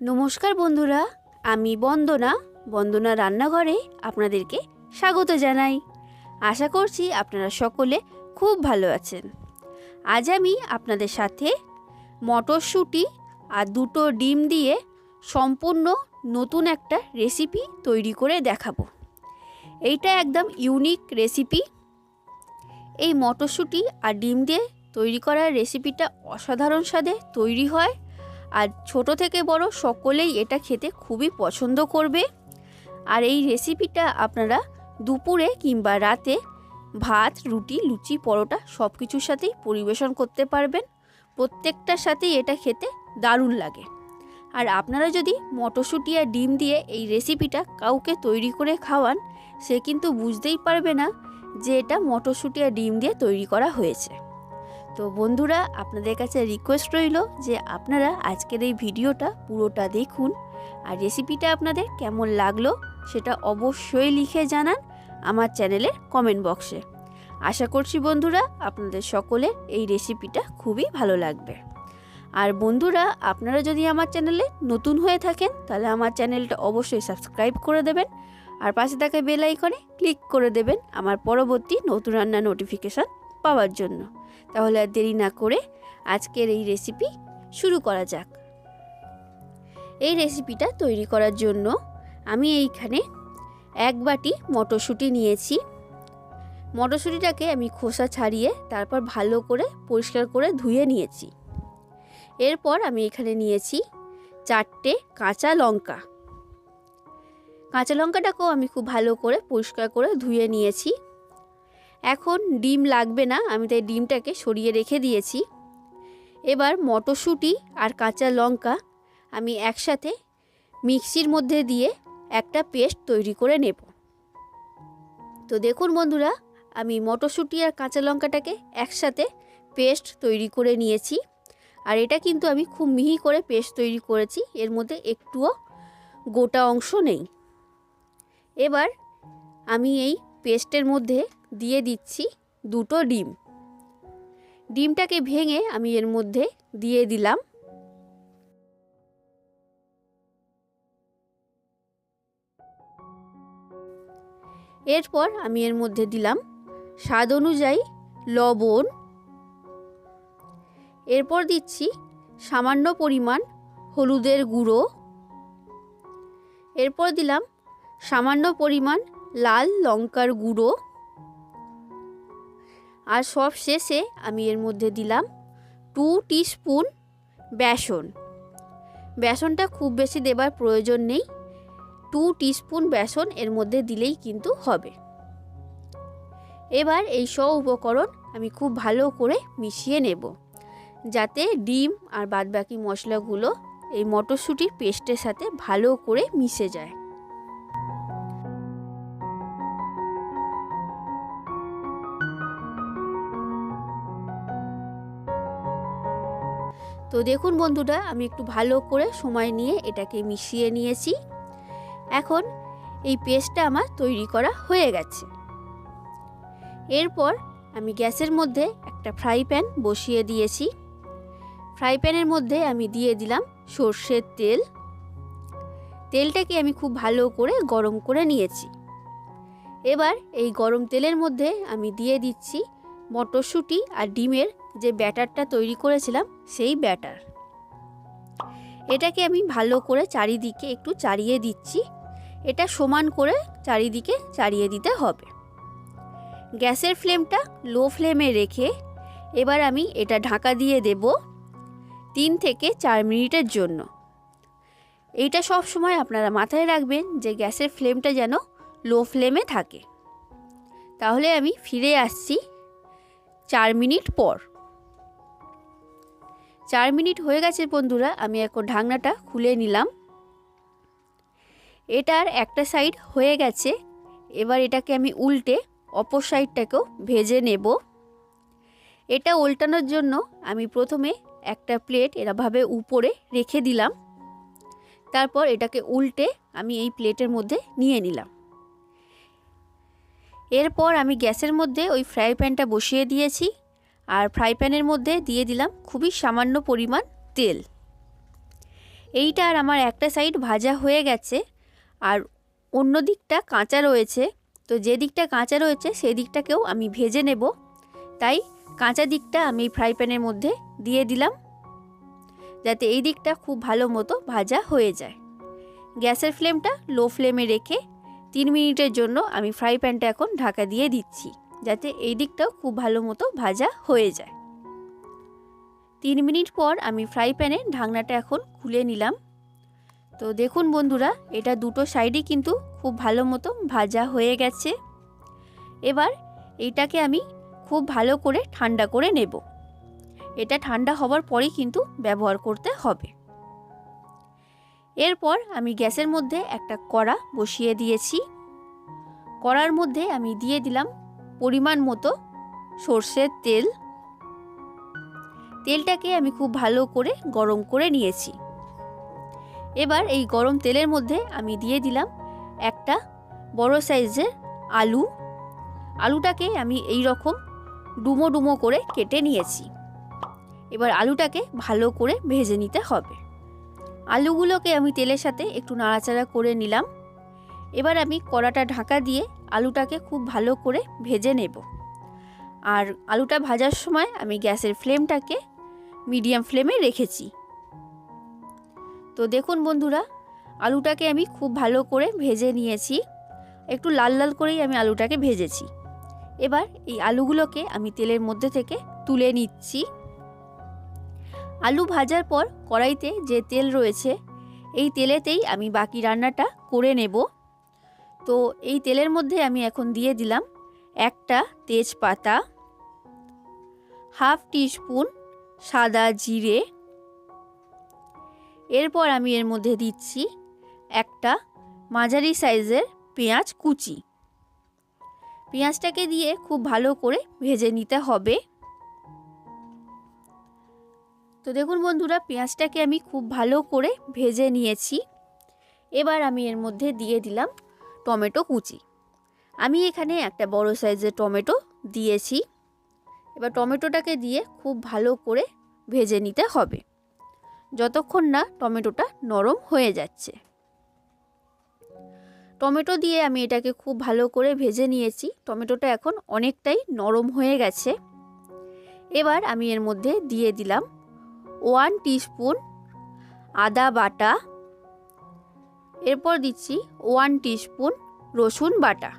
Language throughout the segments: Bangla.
নমস্কার বন্ধুরা, আমি বন্দনা। বন্দনা রান্নাঘরে আপনাদেরকে স্বাগত জানাই। আশা করছি আপনারা সকলে খুব ভালো আছেন। আজ আমি আপনাদের সাথে মটরশুঁটি আর দুটো ডিম দিয়ে সম্পূর্ণ নতুন একটা রেসিপি তৈরি করে দেখাবো। এইটা একদম ইউনিক রেসিপি। এই মটরশুঁটি আর ডিম দিয়ে তৈরি করার রেসিপিটা অসাধারণ স্বাদে তৈরি হয়। আর ছোট থেকে বড় সকলেই এটা খেতে খুবই পছন্দ করবে। আর এই রেসিপিটা আপনারা দুপুরে কিংবা রাতে ভাত, রুটি, লুচি, পরোটা সব কিছুর সাথেই পরিবেশন করতে পারবেন। প্রত্যেকটার সাথেই এটা খেতে দারুণ লাগে। আর আপনারা যদি মটরশুঁটি আর ডিম দিয়ে এই রেসিপিটা কাউকে তৈরি করে খাওয়ান, সে কিন্তু বুঝতেই পারবে না যে এটা মটরশুঁটি আর ডিম দিয়ে তৈরি করা হয়েছে। তো বন্ধুরা, আপনাদের কাছে রিকোয়েস্ট রইল যে আপনারা আজকের এই ভিডিওটা পুরোটা দেখুন আর রেসিপিটা আপনাদের কেমন লাগল সেটা অবশ্যই লিখে জানান আমার চ্যানেলের কমেন্ট বক্সে আশা করছি বন্ধুরা, আপনাদের সকলের এই রেসিপিটা খুবই ভালো লাগবে। আর বন্ধুরা, আপনারা যদি আমার চ্যানেলে নতুন হয়ে থাকেন, তাহলে আমার চ্যানেলটা অবশ্যই সাবস্ক্রাইব করে দেবেন আর পাশে থাকা বেল আইকনে ক্লিক করে দেবেন আমার পরবর্তী নতুন রান্নার নোটিফিকেশান পাওয়ার জন্য। তাহলে আর দেরি না করে আজকের এই রেসিপি শুরু করা যাক। এই রেসিপিটা তৈরি করার জন্য আমি এইখানে এক বাটি মটরশুঁটি নিয়েছি। মটরশুঁটিটাকে আমি খোসা ছাড়িয়ে তারপর ভালো করে পরিষ্কার করে ধুয়ে নিয়েছি। এরপর আমি এখানে নিয়েছি চারটে কাঁচা লঙ্কা। কাঁচা লঙ্কাটাকেও আমি খুব ভালো করে পরিষ্কার করে ধুয়ে নিয়েছি। এখন ডিম লাগবে না, আমি তাই ডিমটাকে সরিয়ে রেখে দিয়েছি। এবার মটরশুঁটি আর কাঁচা লঙ্কা আমি একসাথে মিক্সির মধ্যে দিয়ে একটা পেস্ট তৈরি করে নেব। তো দেখুন বন্ধুরা, আমি মটরশুঁটি আর কাঁচা লঙ্কাটাকে একসাথে পেস্ট তৈরি করে নিয়েছি। আর এটা কিন্তু আমি খুব মিহি করে পেস্ট তৈরি করেছি, এর মধ্যে একটুও গোটা অংশ নেই। এবার আমি এই পেস্টের মধ্যে দিয়ে দিচ্ছি দুটো ডিম। ডিমটাকে ভেঙে আমি এর মধ্যে দিয়ে দিলাম। এরপর আমি এর মধ্যে দিলাম স্বাদ অনুযায়ী লবণ। এরপর দিচ্ছি সামান্য পরিমাণ হলুদের গুঁড়ো। এরপর দিলাম সামান্য পরিমাণ লাল লঙ্কার গুঁড়ো। আর সব শেষে আমি এর মধ্যে দিলাম টু স্পুন বেসন। বেসনটা খুব বেশি দেবার প্রয়োজন নেই টু স্পুন বেসন এর মধ্যে দিলেই কিন্তু হবে। এবার এই সব উপকরণ আমি খুব ভালো করে মিশিয়ে নেব, যাতে ডিম আর বাদবাকি মশলাগুলো এই মটরশুঁটির পেস্টের সাথে ভালো করে মিশে যায়। তো দেখুন বন্ধুরা, আমি একটু ভালো করে সময় নিয়ে এটাকে মিশিয়ে নিয়েছি। এখন এই পেস্টটা আমার তৈরি করা হয়ে গেছে। এরপর আমি গ্যাসের মধ্যে একটা ফ্রাই প্যান বসিয়ে দিয়েছি। ফ্রাই প্যানের মধ্যে আমি দিয়ে দিলাম সর্ষের তেল। তেলটাকে আমি খুব ভালো করে গরম করে নিয়েছি। এবার এই গরম তেলের মধ্যে আমি দিয়ে দিচ্ছি মটরশুঁটি আর ডিমের যে ব্যাটারটা তৈরি করেছিলাম, সেই ব্যাটার। এটাকে আমি ভালো করে চারিদিকে একটু চারিয়ে দিচ্ছি। এটা সমান করে চারিদিকে চারিয়ে দিতে হবে। গ্যাসের ফ্লেমটা লো ফ্লেমে রেখে এবার আমি এটা ঢাকা দিয়ে দেব তিন থেকে চার মিনিটের জন্য। এইটা সব সময় আপনারা মাথায় রাখবেন যে গ্যাসের ফ্লেমটা যেন লো ফ্লেমে থাকে। তাহলে আমি ফিরে আসছি চার মিনিট পর। চার মিনিট হয়ে গেছে বন্ধুরা, আমি এখন ঢাকনাটা খুলে নিলাম। এটার একটা সাইড হয়ে গেছে, এবার এটাকে আমি উল্টে অপর সাইডটাকেও ভেজে নেব। এটা উল্টানোর জন্য আমি প্রথমে একটা প্লেট এরাভাবে উপরে রেখে দিলাম, তারপর এটাকে উল্টে আমি এই প্লেটের মধ্যে নিয়ে নিলাম। এরপর আমি গ্যাসের মধ্যে ওই ফ্রাই প্যানটা বসিয়ে দিয়েছি আর ফ্রাই প্যানের মধ্যে দিয়ে দিলাম খুবই সামান্য পরিমাণ তেল। এইটা আর আমার একটা সাইড ভাজা হয়ে গেছে আর অন্য দিকটা কাঁচা রয়েছে। তো যে দিকটা কাঁচা রয়েছে সেই দিকটাকেও আমি ভেজে নেব। তাই কাঁচা দিকটা আমি ফ্রাই প্যানের মধ্যে দিয়ে দিলাম যাতে এই দিকটা খুব ভালো মতো ভাজা হয়ে যায়। গ্যাসের ফ্লেমটা লো ফ্লেমে রেখে তিন মিনিটের জন্য আমি ফ্রাই প্যানটা এখন ঢাকা দিয়ে দিচ্ছি। যাতে এই দিকটাও খুব ভালো মতো ভাজা হয়ে যায়। তিন মিনিট পর আমি ফ্রাই প্যানে ঢাকনাটা এখন খুলে নিলাম। তো দেখুন বন্ধুরা, এটা দুটো সাইডই কিন্তু খুব ভালো মতো ভাজা হয়ে গেছে। এবার এইটাকে আমি খুব ভালো করে ঠান্ডা করে নেব। এটা ঠান্ডা হবার পরেই কিন্তু ব্যবহার করতে হবে। এরপর আমি গ্যাসের মধ্যে একটা কড়া বসিয়ে দিয়েছি। কড়ার মধ্যে আমি দিয়ে দিলাম পরিমাণ মতো সর্ষের তেল। তেলটাকে আমি খুব ভালো করে গরম করে নিয়েছি। এবার এই গরম তেলের মধ্যে আমি দিয়ে দিলাম একটা বড় সাইজের আলু। আলুটাকে আমি এই রকম ডুমো ডুমো করে কেটে নিয়েছি। এবার আলুটাকে ভালো করে ভেজে নিতে হবে। আলুগুলোকে আমি তেলের সাথে একটু নাড়াচাড়া করে নিলাম। এবার আমি কড়াটা ঢাকা দিয়ে আলুটাকে খুব ভালো করে ভেজে নেব। আর আলুটা ভাজার সময় আমি গ্যাসের ফ্লেমটাকে মিডিয়াম ফ্লেমে রেখেছি। তো দেখুন বন্ধুরা, আলুটাকে আমি খুব ভালো করে ভেজে নিয়েছি। একটু লাল লাল করেই আমি আলুটাকে ভেজেছি। এবার এই আলুগুলোকে আমি তেলের মধ্যে থেকে তুলে নিচ্ছি। আলু ভাজার পর কড়াইতে যে তেল রয়েছে, এই তেলেতেই আমি বাকি রান্নাটা করে নেব। তো এই তেলের মধ্যে আমি এখন দিয়ে দিলাম একটা তেজপাতা, হাফ টিস্পুন সাদা জিরে। এরপর আমি এর মধ্যে দিচ্ছি একটা মাঝারি সাইজের পেঁয়াজ কুচি। পেঁয়াজটাকে দিয়ে খুব ভালো করে ভেজে নিতে হবে। তো দেখুন বন্ধুরা, পেঁয়াজটাকে আমি খুব ভালো করে ভেজে নিয়েছি। এবার আমি এর মধ্যে দিয়ে দিলাম টমেটো কুচি। আমি এখানে একটা বড় সাইজের টমেটো দিয়েছি। এবার টমেটোটাকে দিয়ে খুব ভালো করে ভেজে নিতে হবে। যতক্ষণ না টমেটোটা নরম হয়ে যাচ্ছে। টমেটো দিয়ে আমি এটাকে খুব ভালো করে ভেজে নিয়েছি। টমেটোটা এখন অনেকটাই নরম হয়ে গেছে। এবার আমি এর মধ্যে দিয়ে দিলাম ওয়ান টিস্পুন আদা বাটা এরপর দিচ্ছি ওয়ান টিস্পুন রসুন বাটা।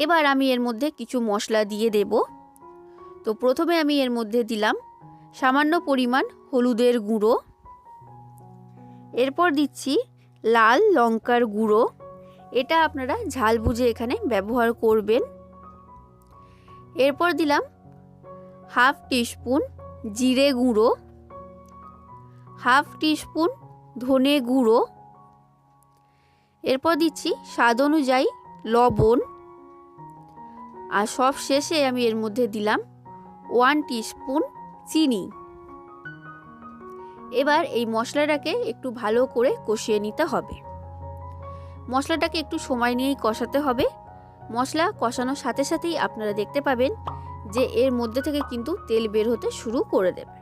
এবার আমি এর মধ্যে কিছু মশলা দিয়ে দেব। তো প্রথমে আমি এর মধ্যে দিলাম সামান্য পরিমাণ হলুদের গুঁড়ো। এরপর দিচ্ছি লাল লঙ্কার গুঁড়ো। এটা আপনারা ঝাল বুঝে এখানে ব্যবহার করবেন। এরপর দিলাম হাফ টিস্পুন জিরে গুঁড়ো। হাফ টিস্পুন ধনে গুঁড়ো। এরপর দিচ্ছি স্বাদ অনুযায়ী লবণ। আর সব শেষে আমি এর মধ্যে দিলাম ওয়ান টিস্পুন চিনি। এবার এই মশলাটাকে একটু ভালো করে কষিয়ে নিতে হবে। মশলাটাকে একটু সময় নিয়েই কষাতে হবে। মশলা কষানোর সাথে সাথেই আপনারা দেখতে পাবেন যে এর মধ্যে থেকে কিন্তু তেল বের হতে শুরু করে দেবে।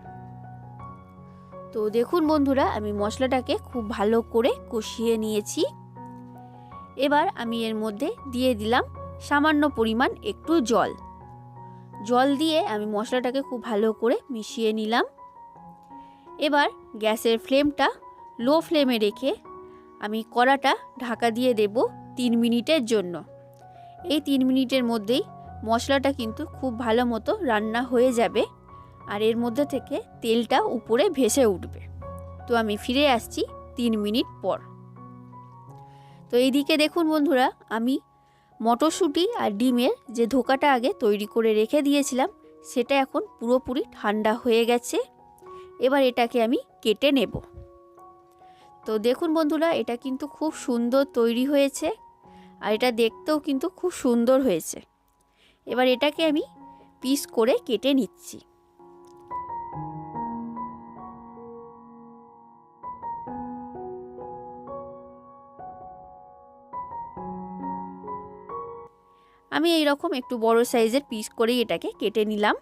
তো দেখুন বন্ধুরা, আমি মশলাটাকে খুব ভালো করে কষিয়ে নিয়েছি। এবার আমি এর মধ্যে দিয়ে দিলাম সামান্য পরিমাণ একটু জল। জল দিয়ে আমি মশলাটাকে খুব ভালো করে মিশিয়ে নিলাম। এবার গ্যাসের ফ্লেমটা লো ফ্লেমে রেখে আমি কড়াটা ঢাকা দিয়ে দেব তিন মিনিটের জন্য। এই তিন মিনিটের মধ্যেই মশলাটা কিন্তু খুব ভালো মতো রান্না হয়ে যাবে আর এর মধ্যে থেকে তেলটা উপরে ভেসে উঠবে। তো আমি ফিরে আসছি তিন মিনিট পর। তো এইদিকে দেখুন বন্ধুরা, আমি মটরশুঁটি আর ডিমের যে ধোকাটা আগে তৈরি করে রেখে দিয়েছিলাম, সেটা এখন পুরোপুরি ঠান্ডা হয়ে গেছে। এবার এটাকে আমি কেটে নেব। তো দেখুন বন্ধুরা, এটা কিন্তু খুব সুন্দর তৈরি হয়েছে আর এটা দেখতেও কিন্তু খুব সুন্দর হয়েছে। এবার এটাকে আমি পিস করে কেটে নিচ্ছি। আমি এই রকম একটু বড় সাইজের পিস করেই এটাকে কেটে নিলাম।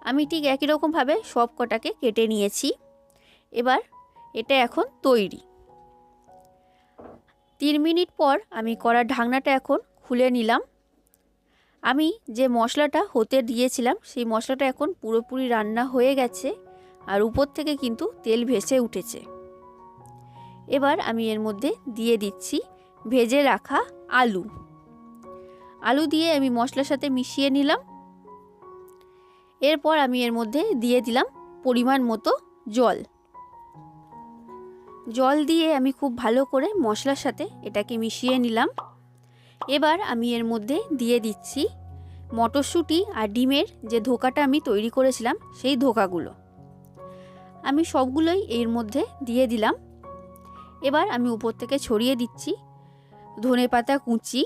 আমি ঠিক একই রকমভাবে সব কটাকে কেটে নিয়েছি। এবার এটা এখন তৈরি। তিন মিনিট পর আমি কড়ার ঢাকনাটা এখন খুলে নিলাম। আমি যে মশলাটা হতে দিয়েছিলাম, সেই মশলাটা এখন পুরোপুরি রান্না হয়ে গেছে আর উপর থেকে কিন্তু তেল ভেসে উঠেছে। এবার আমি এর মধ্যে দিয়ে দিচ্ছি ভেজে রাখা আলু। আলু দিয়ে আমি মশলার সাথে মিশিয়ে নিলাম। এরপর আমি এর মধ্যে দিয়ে দিলাম পরিমাণ মতো জল। জল দিয়ে আমি খুব ভালো করে মশলার সাথে এটাকে মিশিয়ে নিলাম। এবার আমি এর মধ্যে দিয়ে দিচ্ছি মটরশুঁটি আর ডিমের যে ধোকাটা আমি তৈরি করেছিলাম সেই ধোকাগুলো। আমি সবগুলোই এর মধ্যে দিয়ে দিলাম। এবার আমি উপর থেকে ছড়িয়ে দিচ্ছি ধনে পাতা কুচি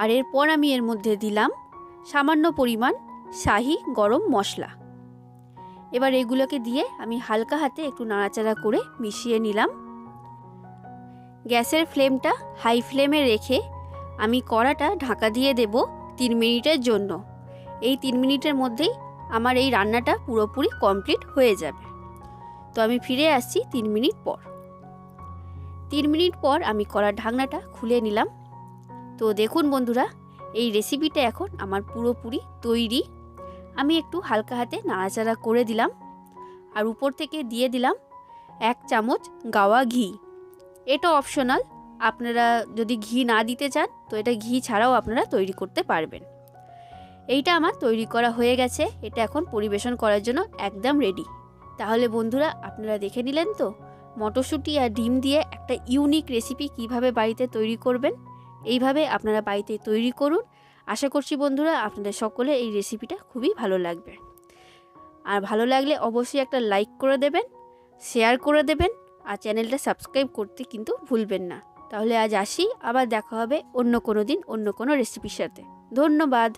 আর এরপর আমি এর মধ্যে দিলাম সামান্য পরিমাণ শাহি গরম মশলা। এবার এগুলোকে দিয়ে আমি হালকা হাতে একটু নাড়াচাড়া করে মিশিয়ে নিলাম। গ্যাসের ফ্লেমটা হাই ফ্লেমে রেখে আমি কড়াটা ঢাকা দিয়ে দেব তিন মিনিটের জন্য। এই তিন মিনিটের মধ্যেই আমার এই রান্নাটা পুরোপুরি কমপ্লিট হয়ে যাবে। তো আমি ফিরে আসছি তিন মিনিট পর। তিন মিনিট পর আমি কড়ার ঢাকনাটা খুলে নিলাম। তো দেখুন বন্ধুরা, এই রেসিপিটা এখন আমার পুরোপুরি তৈরি। আমি একটু হালকা হাতে নাড়াচাড়া করে দিলাম আর উপর থেকে দিয়ে দিলাম এক চামচ গাওয়া ঘি। এটা অপশনাল আপনারা যদি ঘি না দিতে চান, তো এটা ঘি ছাড়াও আপনারা তৈরি করতে পারবেন। এইটা আমার তৈরি করা হয়ে গেছে, এটা এখন পরিবেশন করার জন্য একদম রেডি তাহলে বন্ধুরা, আপনারা দেখে নিলেন তো, মটরশুঁটি আর ডিম দিয়ে একটা ইউনিক রেসিপি কীভাবে বাড়িতে তৈরি করবেন। এইভাবে আপনারা বাড়িতে তৈরি করুন। আশা করছি বন্ধুরা আপনাদের সকলে এই রেসিপিটা খুবই ভালো লাগবে। আর ভালো লাগলে অবশ্যই একটা লাইক করে দেবেন শেয়ার করে দেবেন, আর চ্যানেলটা সাবস্ক্রাইব করতে কিন্তু ভুলবেন না। তাহলে আজ আসি, আবার দেখা হবে অন্য কোনো দিন অন্য কোনো রেসিপির সাথে। ধন্যবাদ।